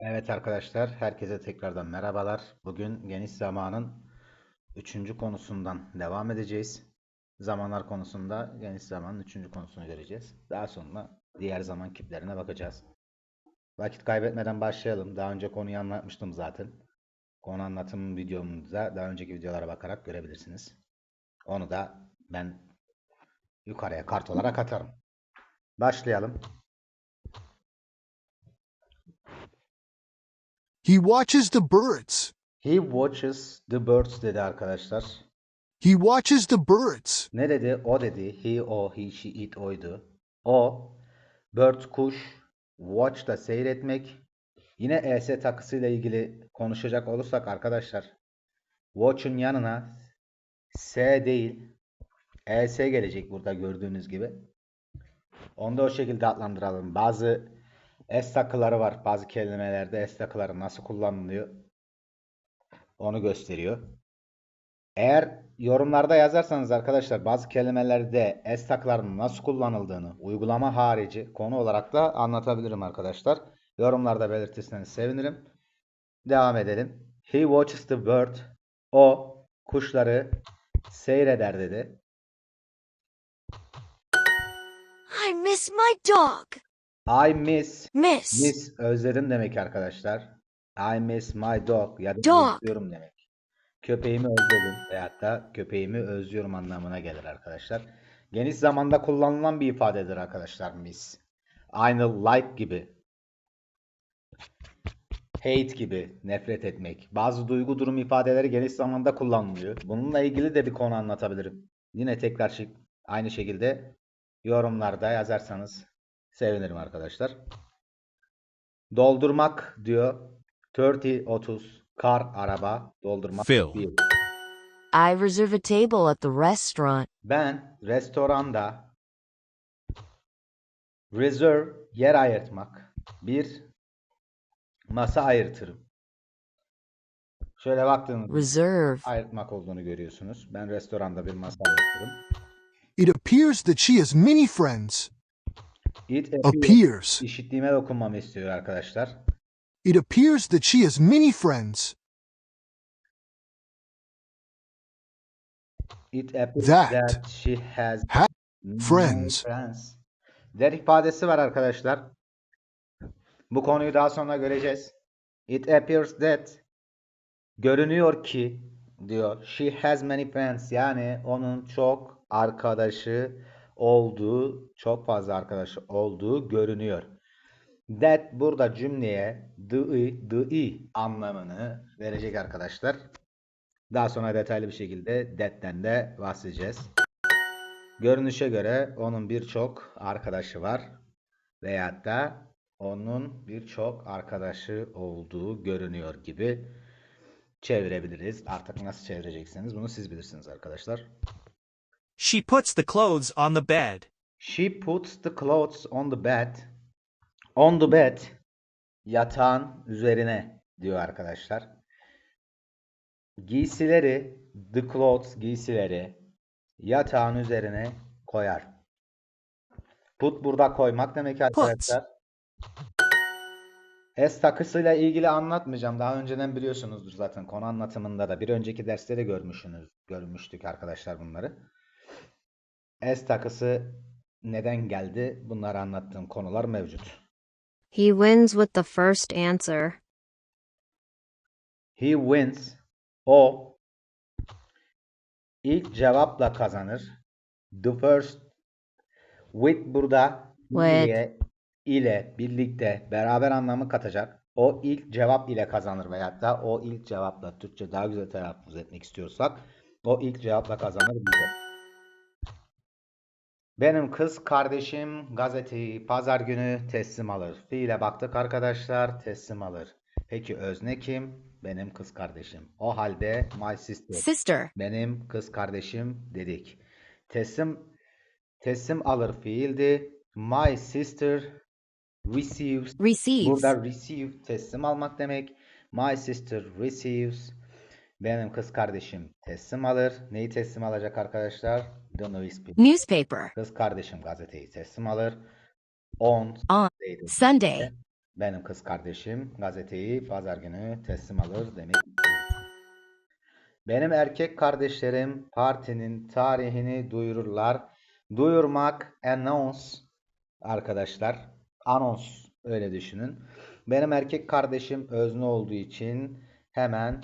Evet arkadaşlar, herkese tekrardan merhabalar. Bugün geniş zamanın üçüncü konusundan devam edeceğiz. Zamanlar konusunda geniş zamanın üçüncü konusunu göreceğiz. Daha sonra diğer zaman kiplerine bakacağız. Vakit kaybetmeden başlayalım. Daha önce konuyu anlatmıştım zaten. Konu anlatım videomuzda daha önceki videolara bakarak görebilirsiniz. Onu da ben yukarıya kart olarak atarım. Başlayalım. He watches the birds. He watches the birds dedi arkadaşlar. He watches the birds. Ne dedi? O dedi. He, o, he, she, it, oydu. O, bird, kuş, watch da seyretmek. Yine es takısıyla ilgili konuşacak olursak arkadaşlar, watch'un yanına s değil, es gelecek burada gördüğünüz gibi. Onu da o şekilde adlandıralım. Bazı s takıları var. Bazı kelimelerde s takıları nasıl kullanılıyor onu gösteriyor. Eğer yorumlarda yazarsanız arkadaşlar bazı kelimelerde s taklarının nasıl kullanıldığını uygulama harici konu olarak da anlatabilirim arkadaşlar. Yorumlarda belirtirseniz sevinirim. Devam edelim. He watches the bird. O kuşları seyreder dedi. I miss my dog. I miss Miss. miss özledim demek arkadaşlar. I miss my dog ya da Dog. özlüyorum demek. Köpeğimi özledim veyahut da köpeğimi özlüyorum anlamına gelir arkadaşlar. Geniş zamanda kullanılan bir ifadedir arkadaşlar miss. Aynı like gibi. Hate gibi nefret etmek. Bazı duygu durum ifadeleri geniş zamanda kullanılıyor. Bununla ilgili de bir konu anlatabilirim. Yine tekrar aynı şekilde yorumlarda yazarsanız sevinirim arkadaşlar. Doldurmak diyor. 30 30 kar araba doldurmak. Fill. bir. I reserve a table at the restaurant. Ben restoranda reserve yer ayırtmak bir masa ayırtırım. Şöyle baktığınızda Reserve. ayırtmak olduğunu görüyorsunuz. Ben restoranda bir masa ayırtırım. It appears that she has many friends. It appears. İşittiğime dokunmamı istiyor arkadaşlar. It appears that she has many friends. It appears That. that she has Ha- friends. friends. That ifadesi var arkadaşlar. Bu konuyu daha sonra göreceğiz. It appears that görünüyor ki diyor. She has many friends. Yani onun çok arkadaşı olduğu, çok fazla arkadaşı olduğu görünüyor. That burada cümleye the, the anlamını verecek arkadaşlar. Daha sonra detaylı bir şekilde that'ten de bahsedeceğiz. Görünüşe göre onun birçok arkadaşı var veyahut da onun birçok arkadaşı olduğu görünüyor gibi çevirebiliriz. Artık nasıl çevireceksiniz bunu siz bilirsiniz arkadaşlar. She puts the clothes on the bed. She puts the clothes on the bed. On the bed. Yatağın üzerine diyor arkadaşlar. Giysileri, the clothes giysileri yatağın üzerine koyar. Put burada koymak demek arkadaşlar. S takısıyla ilgili anlatmayacağım. Daha önceden biliyorsunuzdur zaten konu anlatımında da bir önceki derste de görmüşsünüz, görmüştük arkadaşlar bunları. S takısı neden geldi? Bunları anlattığım konular mevcut. He wins with the first answer. He wins. O ilk cevapla kazanır. The first with burada With. ile, ile birlikte beraber anlamı katacak. O ilk cevap ile kazanır veyahut da o ilk cevapla Türkçe daha güzel telaffuz etmek istiyorsak o ilk cevapla kazanır bize. Benim kız kardeşim gazeteyi pazar günü teslim alır. Fiile baktık arkadaşlar teslim alır. Peki özne kim? Benim kız kardeşim. O halde my sister. Sister. Benim kız kardeşim dedik. Teslim teslim alır fiildi. My sister receives. Receives. Burada receive teslim almak demek. My sister receives. Benim kız kardeşim teslim alır. Neyi teslim alacak arkadaşlar? The newspaper. Newspaper. Kız kardeşim gazeteyi teslim alır. On On Sunday. Sunday. Benim kız kardeşim gazeteyi pazar günü teslim alır demek. Benim erkek kardeşlerim partinin tarihini duyururlar. Duyurmak announce arkadaşlar. Anons öyle düşünün. Benim erkek kardeşim özne olduğu için hemen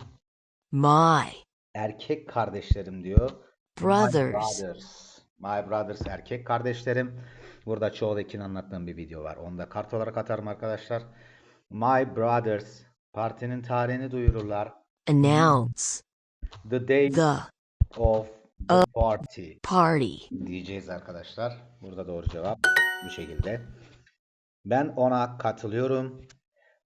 My erkek kardeşlerim diyor. My brothers. brothers. My brothers erkek kardeşlerim. Burada çoğu ekini anlattığım bir video var. Onu da kart olarak atarım arkadaşlar. My brothers partinin tarihini duyururlar. Announce The day the of the party party. diyeceğiz arkadaşlar. Burada doğru cevap bu şekilde. Ben ona katılıyorum.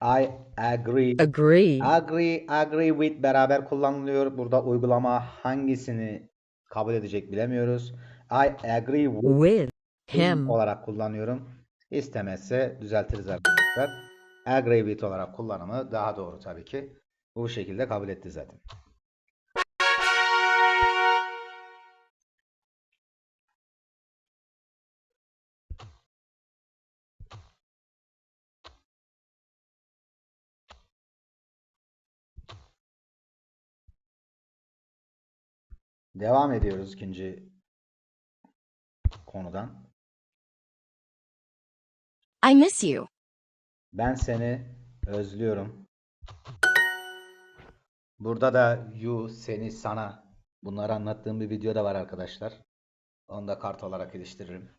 I agree. Agree. Agree, agree with beraber kullanılıyor. Burada uygulama hangisini kabul edecek bilemiyoruz. I agree with With him olarak kullanıyorum. İstemezse düzeltiriz arkadaşlar. Agree with olarak kullanımı daha doğru tabii ki. Bu şekilde kabul etti zaten. Devam ediyoruz ikinci konudan. I miss you. Ben seni özlüyorum. Burada da you, seni, sana bunları anlattığım bir video da var arkadaşlar. Onu da kart olarak iliştiririm.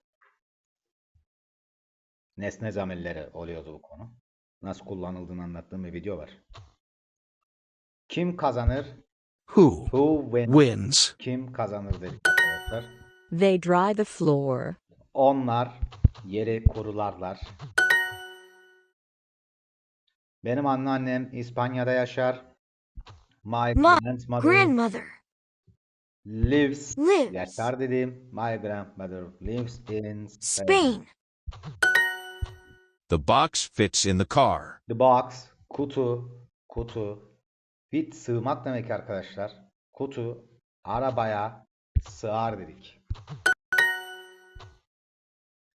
Nesne zamirleri oluyordu bu konu. Nasıl kullanıldığını anlattığım bir video var. Kim kazanır? Who Who wins? wins? Kim kazanır dedik arkadaşlar. They dry the floor. Onlar yeri kurularlar. Benim anneannem İspanya'da yaşar. My My grandmother Grandmother lives lives yaşar dedim. My grandmother lives in Spain. Spain. The box fits in the car. The box kutu kutu fit sığmak demek arkadaşlar. Kutu arabaya sığar dedik.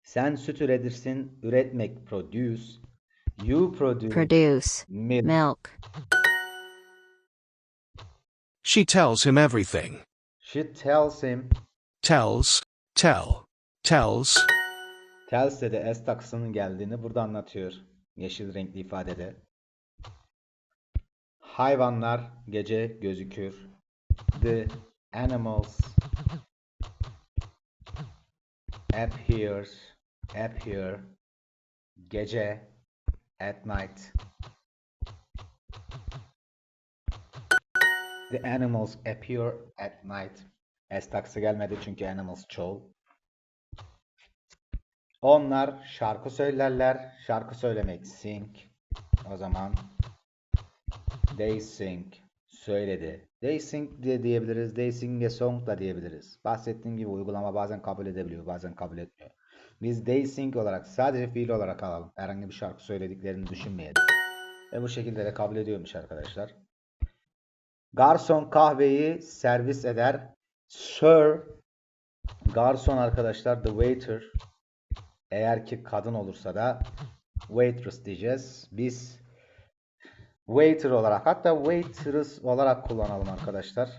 Sen süt üretirsin. Üretmek produce. You produce Produce. milk. Milk. She tells him everything. She tells him Tells, tell, tells. tells de S takısının geldiğini burada anlatıyor. Yeşil renkli ifadede. Hayvanlar gece gözükür. The animals appears appear gece at night. The animals appear at night. S takısı gelmedi çünkü animals çoğul. Onlar şarkı söylerler. Şarkı söylemek sing. O zaman they sing. Söyledi. They sing de diyebiliriz. They sing a song da diyebiliriz. Bahsettiğim gibi uygulama bazen kabul edebiliyor, bazen kabul etmiyor. Biz they sing olarak sadece fiil olarak alalım. Herhangi bir şarkı söylediklerini düşünmeyelim. Ve bu şekilde de kabul ediyormuş arkadaşlar. Garson kahveyi servis eder. Sir Garson arkadaşlar the waiter eğer ki kadın olursa da waitress diyeceğiz. Biz waiter olarak hatta waitress olarak kullanalım arkadaşlar.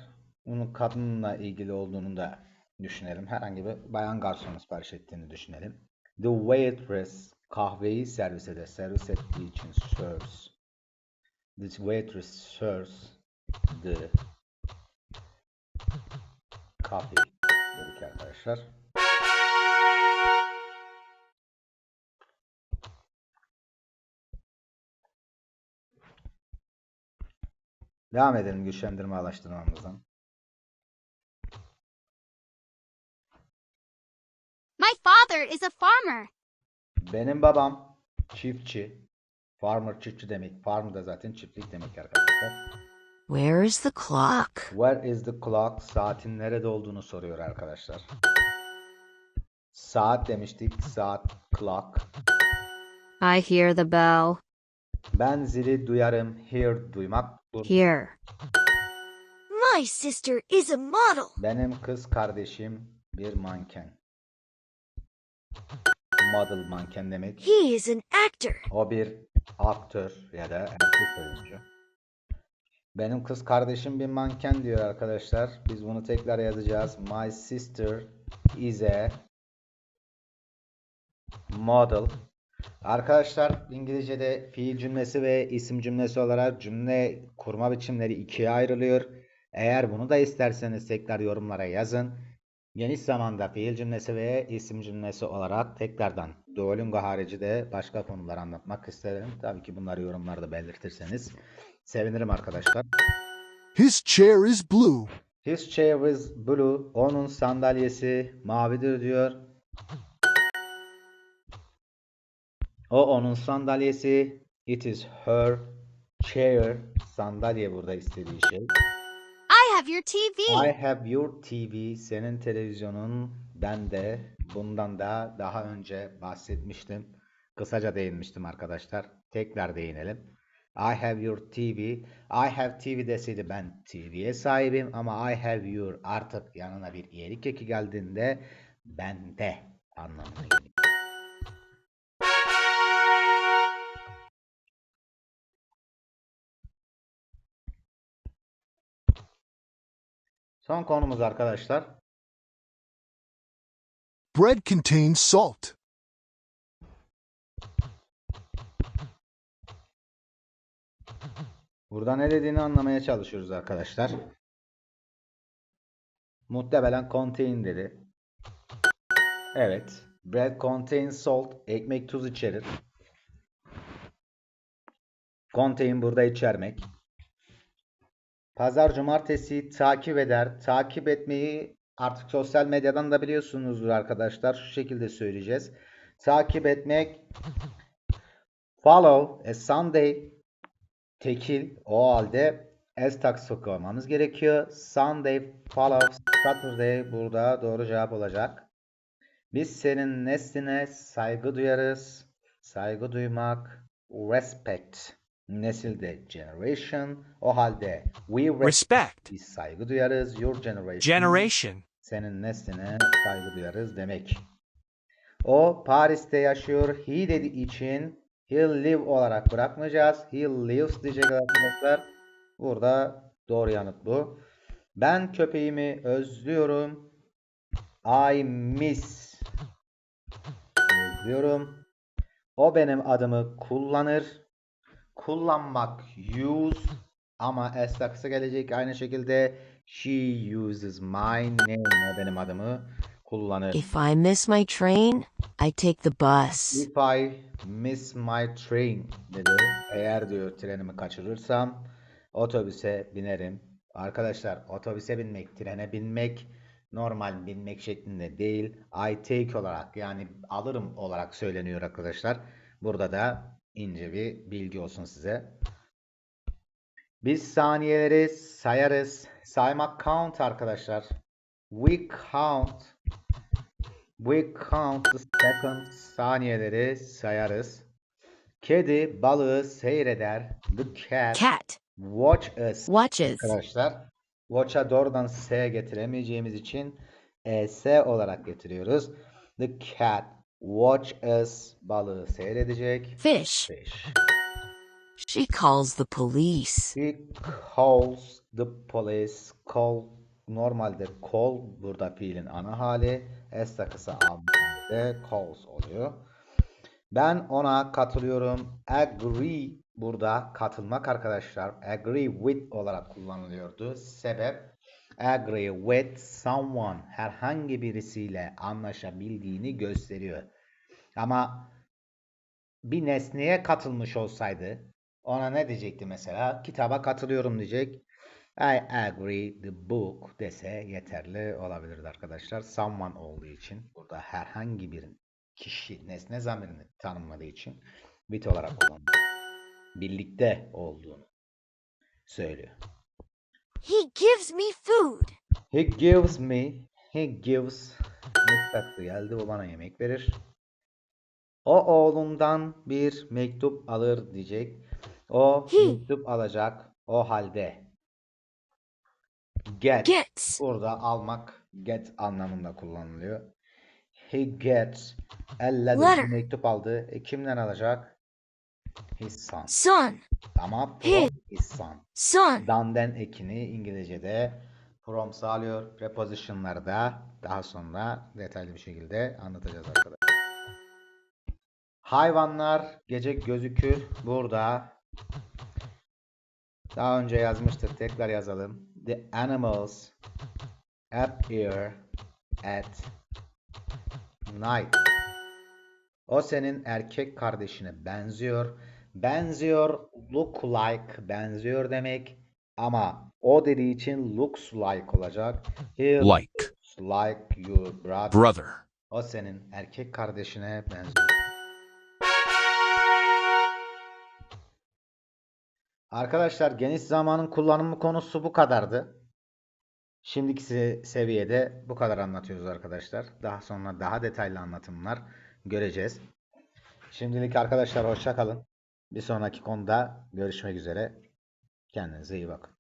Bunun kadınla ilgili olduğunu da düşünelim. Herhangi bir bayan garsonu sipariş ettiğini düşünelim. The waitress kahveyi servis eder. Servis ettiği için serves. The waitress serves the coffee dedik arkadaşlar. Devam edelim güçlendirme araştırmamızdan. My father is a farmer. Benim babam çiftçi. Farmer çiftçi demek. Farm da zaten çiftlik demek arkadaşlar. Where is the clock? Where is the clock? Saatin nerede olduğunu soruyor arkadaşlar. Saat demiştik. Saat clock. I hear the bell. Ben zili duyarım. Hear duymak. Here. My sister is a model. Benim kız kardeşim bir manken. Model manken demek. He is an actor. O bir aktör ya da erkek oyuncu. Benim kız kardeşim bir manken diyor arkadaşlar. Biz bunu tekrar yazacağız. My sister is a model. Arkadaşlar İngilizce'de fiil cümlesi ve isim cümlesi olarak cümle kurma biçimleri ikiye ayrılıyor. Eğer bunu da isterseniz tekrar yorumlara yazın. Geniş zamanda fiil cümlesi ve isim cümlesi olarak tekrardan Duolingo harici de başka konular anlatmak isterim. Tabii ki bunları yorumlarda belirtirseniz sevinirim arkadaşlar. His chair is blue. His chair is blue. Onun sandalyesi mavidir diyor. O onun sandalyesi. It is her chair. Sandalye burada istediği şey. I have your TV. I have your TV. Senin televizyonun. Ben de bundan da daha önce bahsetmiştim. Kısaca değinmiştim arkadaşlar. Tekrar değinelim. I have your TV. I have TV deseydi ben TV'ye sahibim ama I have your artık yanına bir iyilik eki geldiğinde bende anlamına geliyor. Son konumuz arkadaşlar. Bread contains salt. Burada ne dediğini anlamaya çalışıyoruz arkadaşlar. Muhtemelen contain dedi. Evet. Bread contains salt. Ekmek tuz içerir. Contain burada içermek. Pazar cumartesi takip eder. Takip etmeyi artık sosyal medyadan da biliyorsunuzdur arkadaşlar. Şu şekilde söyleyeceğiz. Takip etmek follow a Sunday tekil o halde as taksı koymamız gerekiyor. Sunday follows Saturday burada doğru cevap olacak. Biz senin nesline saygı duyarız. Saygı duymak respect. Nesilde generation. O halde we respect. Biz saygı duyarız. Your generation. Generation. Senin nesline saygı duyarız demek. O Paris'te yaşıyor. He dediği için he'll live olarak bırakmayacağız. He lives diyecek arkadaşlar. Burada doğru yanıt bu. Ben köpeğimi özlüyorum. I miss. Özlüyorum. O benim adımı kullanır. Kullanmak use ama s takısı gelecek aynı şekilde she uses my name o benim adımı kullanır. If I miss my train, I take the bus. If I miss my train dedi. Eğer diyor trenimi kaçırırsam otobüse binerim. Arkadaşlar otobüse binmek, trene binmek normal binmek şeklinde değil. I take olarak yani alırım olarak söyleniyor arkadaşlar. Burada da ince bir bilgi olsun size. Biz saniyeleri sayarız. Saymak count arkadaşlar. We count We count the seconds. Saniyeleri sayarız. Kedi balığı seyreder. The cat, Cat watch us. watches. Arkadaşlar watch'a doğrudan S getiremeyeceğimiz için ES olarak getiriyoruz. The cat watch us. Balığı seyredecek. Fish. Fish. She calls the police. He calls the police. Call normalde call burada fiilin ana hali. S takısı aldığı calls oluyor. Ben ona katılıyorum. Agree burada katılmak arkadaşlar. Agree with olarak kullanılıyordu. Sebep agree with someone herhangi birisiyle anlaşabildiğini gösteriyor. Ama bir nesneye katılmış olsaydı ona ne diyecekti mesela? Kitaba katılıyorum diyecek. I agree the book dese yeterli olabilirdi arkadaşlar. Someone olduğu için burada herhangi bir kişi nesne zamirini tanımladığı için with olarak kullanılıyor. Birlikte olduğunu söylüyor. He gives me food. He gives me, he gives mutfakta geldi o bana yemek verir. O oğlumdan bir mektup alır diyecek. O He. mektup alacak o halde. Get. Gets. Burada almak get anlamında kullanılıyor. He gets a letter. Mektup aldı. E, kimden alacak? His son. Son. Ama He- from his son. Son. Dan'den ekini İngilizce'de from sağlıyor. Preposition'ları da daha sonra detaylı bir şekilde anlatacağız arkadaşlar. Hayvanlar gece gözükür burada. Daha önce yazmıştık. Tekrar yazalım. The animals appear at night. O senin erkek kardeşine benziyor. Benziyor, look like, benziyor demek. Ama o dediği için looks like olacak. He Like. looks like your brother. Brother. O senin erkek kardeşine benziyor. Arkadaşlar geniş zamanın kullanımı konusu bu kadardı. Şimdiki se- seviyede bu kadar anlatıyoruz arkadaşlar. Daha sonra daha detaylı anlatımlar göreceğiz. Şimdilik arkadaşlar hoşça kalın. Bir sonraki konuda görüşmek üzere. Kendinize iyi bakın.